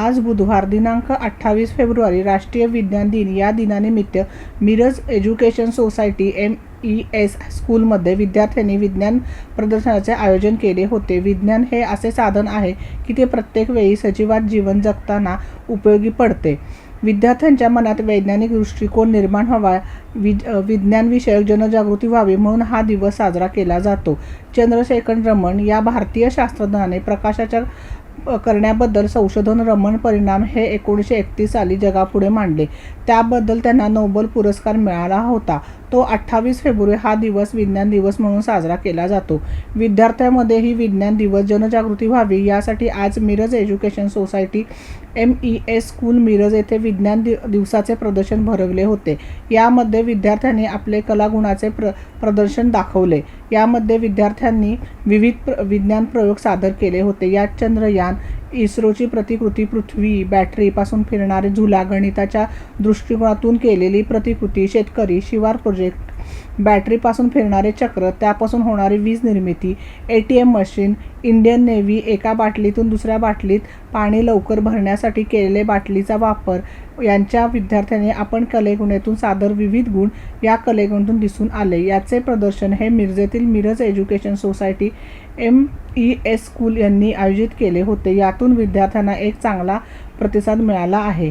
आज बुधवार दिनांक अठ्ठावीस फेब्रुवारी राष्ट्रीय विज्ञान दिन. या दिनानिमित्त Miraj education society M E S स्कूलमध्ये विद्यार्थ्यांनी विज्ञान प्रदर्शनाचे आयोजन केले होते. विज्ञान हे असे साधन आहे की ते प्रत्येक वेळी सजीवात जीवन जगताना उपयोगी पडते. विद्यार्थ्यांच्या मनात वैज्ञानिक दृष्टिकोन निर्माण व्हावा विज विज्ञानविषयक जनजागृती व्हावी म्हणून हा दिवस साजरा केला जातो. चंद्रशेखर रमण या भारतीय शास्त्रज्ञाने प्रकाशाच्या करण्याबद्दल संशोधन रमण परिणाम हे एकोणीसशे एकतीस साली जगापुढे मांडले. त्याबद्दल त्यांना नोबेल पुरस्कार मिळाला होता. तो अठ्ठावीस फेब्रुवारी हा दिवस विज्ञान दिवस म्हणून साजरा केला जातो. विद्यार्थ्यांमध्येही विज्ञान दिवस जनजागृती व्हावी यासाठी आज Miraj education society M E S school Miraj येथे विज्ञान दि दिवसाचे प्रदर्शन भरवले होते. यामध्ये विद्यार्थ्यांनी आपले कलागुणाचे प्र प्रदर्शन दाखवले. यामध्ये विद्यार्थ्यांनी विविध प्र विज्ञान प्रयोग सादर केले होते. यात चंद्रयान इस्रोची प्रतिकृती पृथ्वी बॅटरीपासून फिरणारे झुला गणिताच्या दृष्टिकोनातून केलेली प्रतिकृती शेतकरी शिवार प्रोजेक्ट बॅटरीपासून फिरणारे चक्र त्यापासून होणारी वीज निर्मिती A T M machine Indian navy एका बाटलीतून दुसऱ्या बाटलीत पाणी लवकर भरण्यासाठी केलेले बाटलीचा वापर यांच्या विद्यार्थ्यांनी आपण कलेगुणेतून सादर विविध गुण या कलेगुणातून दिसून आले. याचे प्रदर्शन हे मिरजेतील Miraj education society M E S school यांनी आयोजित केले होते. यातून विद्यार्थ्यांना एक चांगला प्रतिसाद मिळाला आहे.